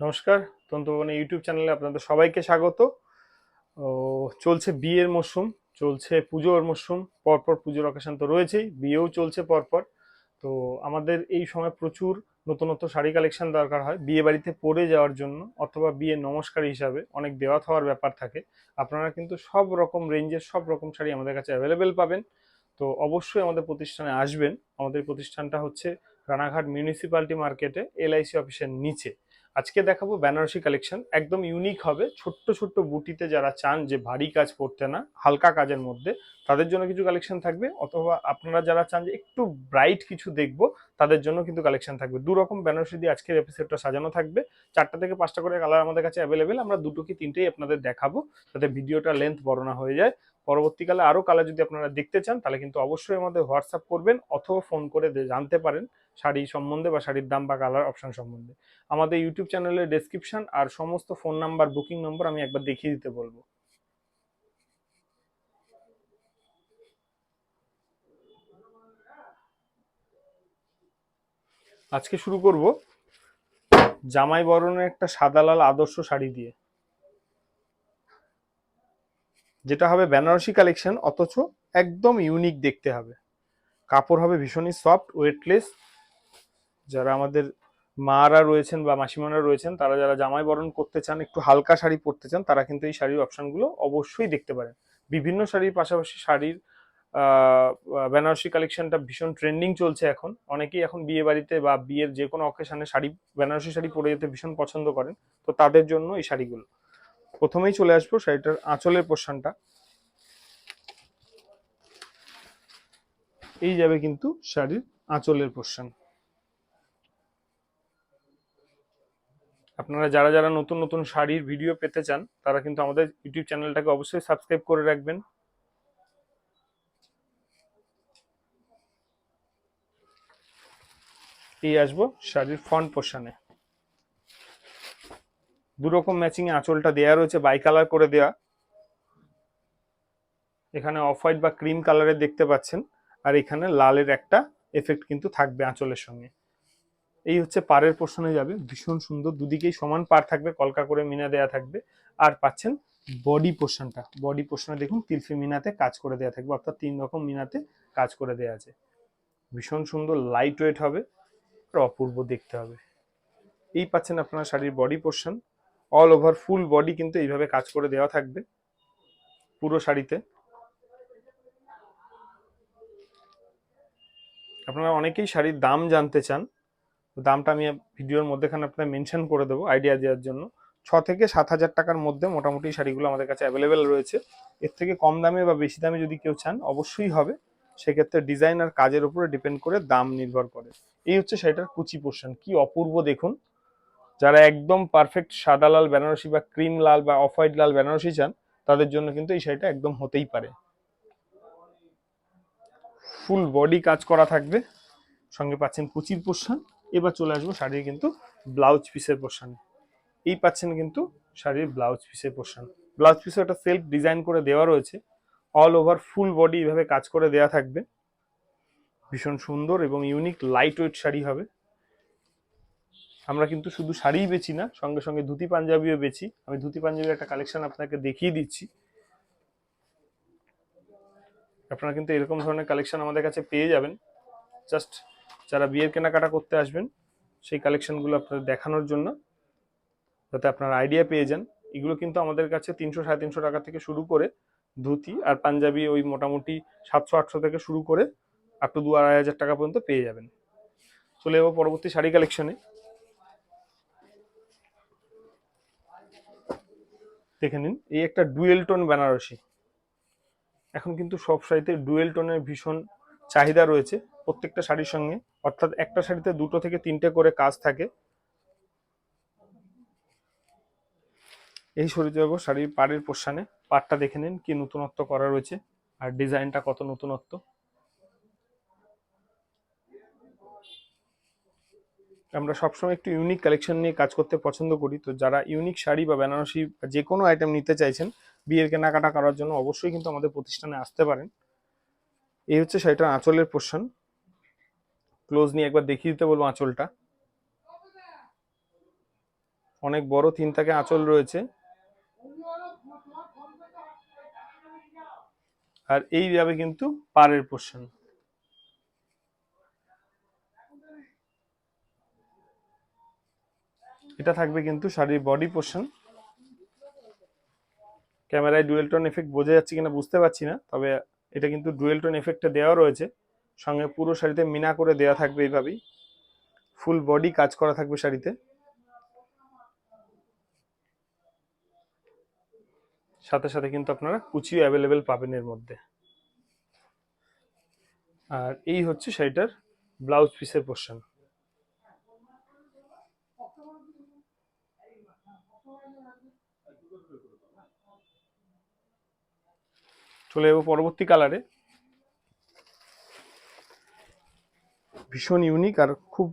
নমস্কার তন্তুভবনে ইউটিউব চ্যানেলে আপনাদের সবাইকে স্বাগত। ও, চলছে বিয়ের মরশুম চলছে পুজোর মরশুম পরপর পুজোর অকেশন তো রয়েছেই, বিয়েও চলছে পরপর। তো আমাদের এই সময় প্রচুর নতুনত্ব শাড়ি কালেকশন দরকার হয়, বিয়ে বাড়িতে পরে যাওয়ার জন্য অথবা বিয়ে নমস্কার হিসাবে অনেক দেওয়া হওয়ার ব্যাপার থাকে। আপনারা কিন্তু সব রকম রেঞ্জের সব রকম শাড়ি আমাদের কাছে অ্যাভেলেবেল পাবেন। তো অবশ্যই আমাদের প্রতিষ্ঠানে আসবেন। আমাদের প্রতিষ্ঠানটা হচ্ছে রানাঘাট মিউনিসিপ্যালিটি মার্কেটে এলআইসি অফিসের নিচে। আজকে দেখাবো বেনারসি কালেকশন, একদম ইউনিক হবে। ছোট্ট ছোট্ট বুটিতে যারা চান যে ভারী কাজ পড়তে না, হালকা কাজের মধ্যে, তাদের জন্য কিছু কালেকশন থাকবে। অথবা আপনারা যারা চান যে একটু ব্রাইট কিছু দেখব, তাদের জন্য কিন্তু কালেকশন থাকবে। দু রকম বেনারসি দিয়ে আজকের এপিসোডটা সাজানো থাকবে। চারটা থেকে পাঁচটা করে কালার আমাদের কাছে অ্যাভেলেবেল আমরা দুটো কি তিনটেই আপনাদের দেখাবো, যাতে ভিডিওটা লেন্থ বড় না হয়ে যায়। পরবর্তীকালে আরও কালার যদি আপনারা দেখতে চান, তাহলে কিন্তু অবশ্যই আমাদের হোয়াটসঅ্যাপ করবেন অথবা ফোন করে জানতে পারেন শাড়ি সম্বন্ধে বা শাড়ির দাম বা কালার অপশন সম্বন্ধে। আমাদের ইউটিউব চ্যানেলের ডেসক্রিপশন আর সমস্ত ফোন নাম্বার বুকিং নম্বর আমি একবার দেখিয়ে দিতে বলব। আজকে শুরু করব জামাই বরণের একটা সাদা লাল আদর্শ শাড়ি দিয়ে। যেটা হবে বেনারসি কালেকশন, অথচ একদম ইউনিক দেখতে হবে। কাপড় হবে ভীষণই সফট ওয়েটলেস যারা আমাদের মারা রয়েছেন বা মাসিমারা রয়েছেন, তারা যারা জামাই বরণ করতে চান, একটু হালকা শাড়ি পরতে চান, তারা কিন্তু এই শাড়ির অপশানগুলো অবশ্যই দেখতে পারেন। বিভিন্ন শাড়ির পাশাপাশি শাড়ির বেনারসি কালেকশনটা ভীষণ ট্রেন্ডিং চলছে এখন। অনেকেই এখন বিয়ে বাড়িতে বা বিয়ের যে কোনো অকেশনে শাড়ি, বেনারসি শাড়ি পরে যেতে ভীষণ পছন্দ করেন। তো তাদের জন্য এই শাড়িগুলো। প্রথমেই চলে আসব শাড়িটার আঁচলের পোর্শনটা এই যাবে কিন্তু শাড়ির আঁচলের পোর্শন আপনারা যারা যারা নতুন নতুন শাড়ির ভিডিও পেতে চান, তারা কিন্তু আমাদের ইউটিউব চ্যানেলটাকে অবশ্যই সাবস্ক্রাইব করে রাখবেন। এই আসব শাড়ির ফ্রন্ট পোর্শনে দু রকম ম্যাচিং এ আঁচলটা দেয়া রয়েছে বাই কালার করে দেয়া। এখানে অফ হোয়াইট বা ক্রিম কালারের দেখতে পাচ্ছেন, আর এখানে লালের একটা এফেক্ট কিন্তু থাকবে আঁচলের সঙ্গে। এই হচ্ছে পাড়ের পোর্শনে যাবে, ভীষণ সুন্দর, দুদিকেই সমান পার থাকবে, কলকা করে মিনা দেয়া থাকবে। আর পাচ্ছেন বডি পোর্শনটা বডি পোর্শনে দেখুন, তিলফি মিনাতে কাজ করে দেয়া থাকবে, অর্থাৎ তিন রকম মিনাতে কাজ করে দেয়া আছে। ভীষণ সুন্দর লাইট ওয়েট হবে, আর অপূর্ব দেখতে হবে। এই পাচ্ছেন আপনারা শাড়ির body portion all over full body কিন্তু এইভাবে কাজ করে দেওয়া থাকবে। পুরো শাড়িতে। আপনারা অনেকেই শাড়ির দাম জানতে চান। দামটা আমি ভিডিওর মধ্যেখানে আপনাদের মেনশন করে দেবো আইডিয়া দেওয়ার জন্য। ছ থেকে সাত হাজার টাকার মধ্যে মোটামুটি শাড়িগুলো আমাদের কাছে অ্যাভেলেবেল রয়েছে। এর থেকে কম দামে বা বেশি দামে যদি কেউ চান, অবশ্যই হবে। সেক্ষেত্রে ডিজাইন আর কাজের উপরে ডিপেন্ড করে দাম নির্ভর করে। এই হচ্ছে শাড়িটার কুচি পোর্শন কি অপূর্ব দেখুন। যারা একদম পারফেক্ট সাদা লাল, বেনারসি বা ক্রিম লাল বা অফ হোয়াইট লাল, বেনারসি চান, তাদের জন্য কিন্তু এই শাড়িটা একদম হতেই পারে। ফুল বডি কাজ করা থাকবে। সঙ্গে পাচ্ছেন কুচির পোর্শন এবার চলে আসব শাড়ির কিন্তু ব্লাউজ পিসের পোর্শনে এই পাচ্ছেন কিন্তু শাড়ির ব্লাউজ পিসের পোর্শন ব্লাউজ পিসে একটা সেলফ ডিজাইন করে দেওয়া রয়েছে। অল ওভার ফুল বডি এভাবে কাজ করে দেওয়া থাকবে। ভীষণ সুন্দর এবং ইউনিক লাইট ওয়েট শাড়ি হবে। আমরা কিন্তু শুধু শাড়িই বেচি না, সঙ্গে সঙ্গে ধুতি পাঞ্জাবিও বেচি। আমি ধুতি পাঞ্জাবির একটা কালেকশন আপনাকে দেখিয়ে দিচ্ছি। আপনারা কিন্তু এরকম ধরনের কালেকশন আমাদের কাছে পেয়ে যাবেন। জাস্ট যারা বিয়ের কেনাকাটা করতে আসবেন, সেই কালেকশনগুলো আপনাদের দেখানোর জন্য, যাতে আপনারা আইডিয়া পেয়ে যান। এগুলো কিন্তু আমাদের কাছে তিনশো, সাড়ে তিনশো টাকা থেকে শুরু করে ধুতি আর পাঞ্জাবি ওই মোটামুটি সাতশো, আটশো থেকে শুরু করে আপ টু দু আড়াই হাজার টাকা পর্যন্ত পেয়ে যাবেন। চলে যাব পরবর্তী শাড়ি কালেকশনে দেখে নিন, এই একটা ডুয়েল টোন বেনারসি। এখন কিন্তু সব শাড়িতে ডুয়েল টোনের ভীষণ চাহিদা রয়েছে প্রত্যেকটা শাড়ির সঙ্গে। অর্থাৎ একটা শাড়িতে দুটো থেকে তিনটে করে কাজ থাকে। এই সরে যাব শাড়ির পাড়ের পোর্শনে পাড়টা দেখে নিন, কি নতুনত্ব করা রয়েছে আর ডিজাইনটা কত নতুনত্ব। আমরা সবসময় একটু ইউনিক কালেকশন নিয়ে কাজ করতে পছন্দ করি। তো যারা ইউনিক শাড়ি বা বেনারসি যে কোনো আইটেম নিতে চাইছেন, বিয়ের কেনাকাটা করার জন্য অবশ্যই কিন্তু আমাদের প্রতিষ্ঠানে আসতে পারেন। এই হচ্ছে শাড়িটার আঁচলের পোর্শন ক্লোজ নিয়ে একবার দেখিয়ে দিতে বলব আঁচলটা। অনেক বড় তিন থাকে আঁচল রয়েছে। আর এই যাবে কিন্তু পাড়ের পোর্শন এটা থাকবে কিন্তু শাড়ির বডি পোর্শন ক্যামেরায় ডুয়েল টোন এফেক্ট বোঝা যাচ্ছে কিনা বুঝতে পারছি না, তবে এটা কিন্তু ডুয়েল টোন এফেক্টটা দেওয়া রয়েছে। সঙ্গে পুরো শাড়িতে মিনা করে দেওয়া থাকবে এইভাবেই। ফুল বডি কাজ করা থাকবে শাড়িতে। সাথে সাথে কিন্তু আপনারা কুচিও অ্যাভেলেবেল পাবেন এর মধ্যে। আর এই হচ্ছে শাড়িটার ব্লাউজ পিসের পোর্শন চলে যাব পরবর্তী কালারে ভীষণ ইউনিক আর খুব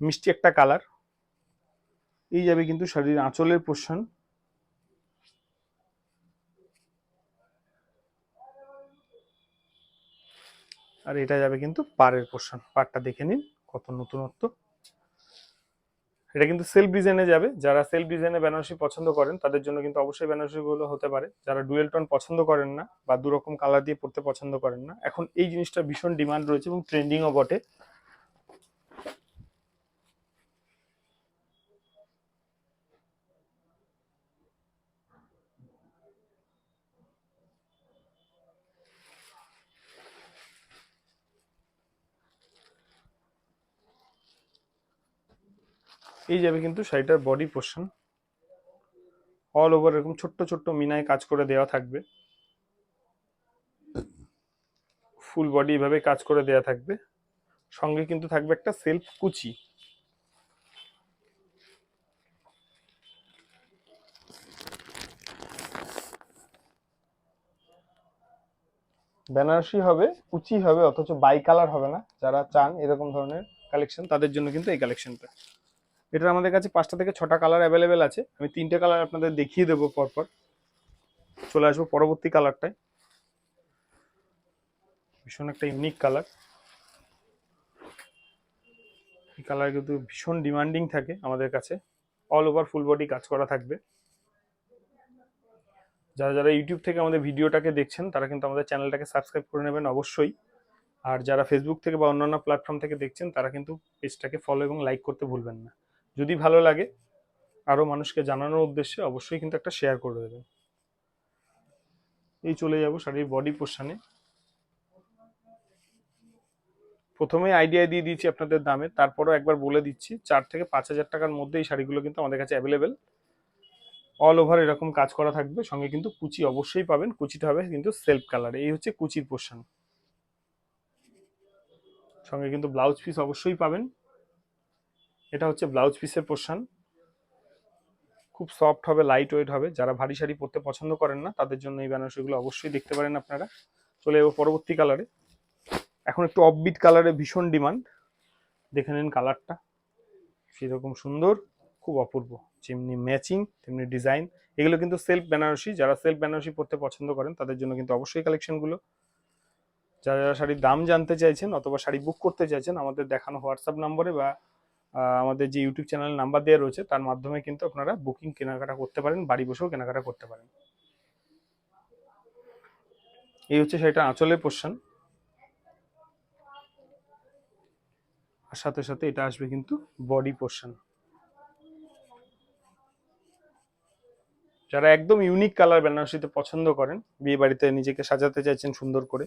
মিষ্টি একটা কালার এই যাবে কিন্তু শাড়ির আঁচলের পোর্শন আর এটা যাবে কিন্তু পাড়ের পোর্শন পাড়টা দেখে নিন কত নতুনত্ব। এটা কিন্তু সেলফ ডিজাইনে যাবে। যারা সেলফ ডিজাইনে বেনারসি পছন্দ করেন, তাদের জন্য কিন্তু অবশ্যই বেনারসিগুলো হতে পারে। যারা ডুয়েল টন পছন্দ করেন না বা দুরকম কালার দিয়ে পড়তে পছন্দ করেন না, এখন এই জিনিসটা ভীষণ ডিমান্ড রয়েছে এবং ট্রেন্ডিংও বটে। এই যাবে কিন্তু শাড়িটার বডি পোর্শন অল ওভার এরকম ছোট্ট ছোট্ট মিনায় কাজ করে দেওয়া থাকবে। ফুল বডি এভাবে কাজ করে দেওয়া থাকবে। সঙ্গে কিন্তু থাকবে একটা সেলফ কুচি। বেনারসি হবে, কুচি হবে, অথচ বাই কালার হবে না। যারা চান এরকম ধরনের কালেকশন তাদের জন্য কিন্তু এই কালেকশনটা এটার আমাদের কাছে পাঁচটা থেকে ছটা কালার অ্যাভেলেবেল আছে। আমি তিনটে কালার আপনাদের দেখিয়ে দেবো পরপর। চলে আসব পরবর্তী কালারটায় ভীষণ একটা ইউনিক কালার এই কালার কিন্তু ভীষণ ডিমান্ডিং থাকে আমাদের কাছে। অল ওভার ফুল বডি কাজ করা থাকবে। যারা যারা ইউটিউব থেকে আমাদের ভিডিওটাকে দেখছেন, তারা কিন্তু আমাদের চ্যানেলটাকে সাবস্ক্রাইব করে নেবেন অবশ্যই। আর যারা ফেসবুক থেকে বা অন্যান্য প্ল্যাটফর্ম থেকে দেখছেন, তারা কিন্তু পেজটাকে ফলো এবং লাইক করতে ভুলবেন না। যদি ভালো লাগে আরও মানুষকে জানানোর উদ্দেশ্যে অবশ্যই কিন্তু একটা শেয়ার করে দেবেন। এই চলে যাব শাড়ির বডি পোর্শনে প্রথমে আইডিয়া দিয়ে দিয়েছি আপনাদের দামে, তারপরও একবার বলে দিচ্ছি, চার থেকে পাঁচ হাজার টাকার মধ্যে এই শাড়িগুলো কিন্তু আমাদের কাছে অ্যাভেলেবেল অল ওভার এরকম কাজ করা থাকবে, সঙ্গে কিন্তু কুচি অবশ্যই পাবেন, কুচিটা হবে কিন্তু সেলফ কালারে এই হচ্ছে কুচির পোর্শন সঙ্গে কিন্তু ব্লাউজ পিস অবশ্যই পাবেন। এটা হচ্ছে ব্লাউজ পিসের পোর্শন। খুব সফট হবে লাইট ওয়েট হবে। যারা ভারী শাড়ি পরতে পছন্দ করেন না, তাদের জন্য এই বেনারসিগুলো অবশ্যই দেখতে পারেন আপনারা। চলে যাব পরবর্তী কালারে এখন একটু অফবিট কালারে ভীষণ ডিমান্ড দেখে নিন কালারটা সেরকম সুন্দর, খুব অপূর্ব। যেমনি ম্যাচিং তেমনি ডিজাইন এগুলো কিন্তু সেলফ বেনারসি। যারা সেলফ বেনারসি পরতে পছন্দ করেন, তাদের জন্য কিন্তু অবশ্যই কালেকশনগুলো যারা যারা শাড়ির দাম জানতে চাইছেন অথবা শাড়ি বুক করতে চাইছেন, আমাদের দেখানো হোয়াটসঅ্যাপ নম্বরে বা আমাদের যে ইউটিউব চ্যানেল নাম্বার দেওয়া রয়েছে, তার মাধ্যমে কিন্তু আপনারা বুকিং কেনাকাটা করতে পারেন, বাড়ি বসেও কেনাকাটা করতে পারেন। এই হচ্ছে সেটা আঁচলের পোর্শন আর সাথে সাথে এটা আসবে কিন্তু বডি পোর্শন যারা একদম ইউনিক কালার বেনারসিতে পছন্দ করেন বিয়ে বাড়িতে নিজেকে সাজাতে চাইছেন সুন্দর করে,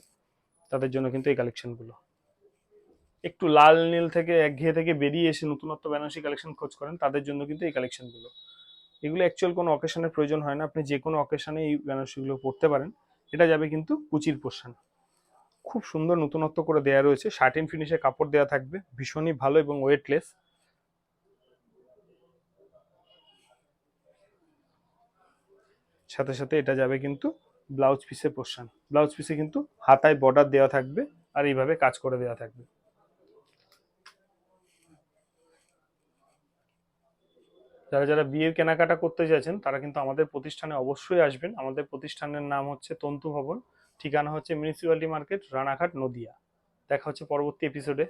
তাদের জন্য কিন্তু এই কালেকশনগুলো একটু লাল নীল থেকে একঘেয়ে থেকে বেরিয়ে এসে নতুনত্ব বেনারসি কালেকশন খোঁজ করেন, তাদের জন্য কিন্তু এই কালেকশনগুলো এগুলো অ্যাকচুয়াল কোনো অকেশনের প্রয়োজন হয় না, আপনি যে কোনো অকেশনে এই বেনারসিগুলো পরতে পারেন। এটা যাবে কিন্তু কুচির পোর্শন খুব সুন্দর নতুনত্ব করে দেয়া রয়েছে শার্টিন ফিনিশে কাপড় দেওয়া থাকবে, ভীষণই ভালো এবং ওয়েটলেস সাথে সাথে এটা যাবে কিন্তু ব্লাউজ পিসে পোর্শন ব্লাউজ পিসে কিন্তু হাতায় বর্ডার দেওয়া থাকবে আর এইভাবে কাজ করে দেওয়া থাকবে। যারা যারা বিয়ের কেনাকাটা করতে চাইছেন তারা কিন্তু আমাদের প্রতিষ্ঠানে অবশ্যই আসবেন। আমাদের প্রতিষ্ঠানের নাম হচ্ছে তন্তু ভবন। ঠিকানা হচ্ছে মিউনিসিপ্যালিটি মার্কেট, রানাঘাট, নদিয়া। দেখা হচ্ছে পরবর্তী এপিসোডে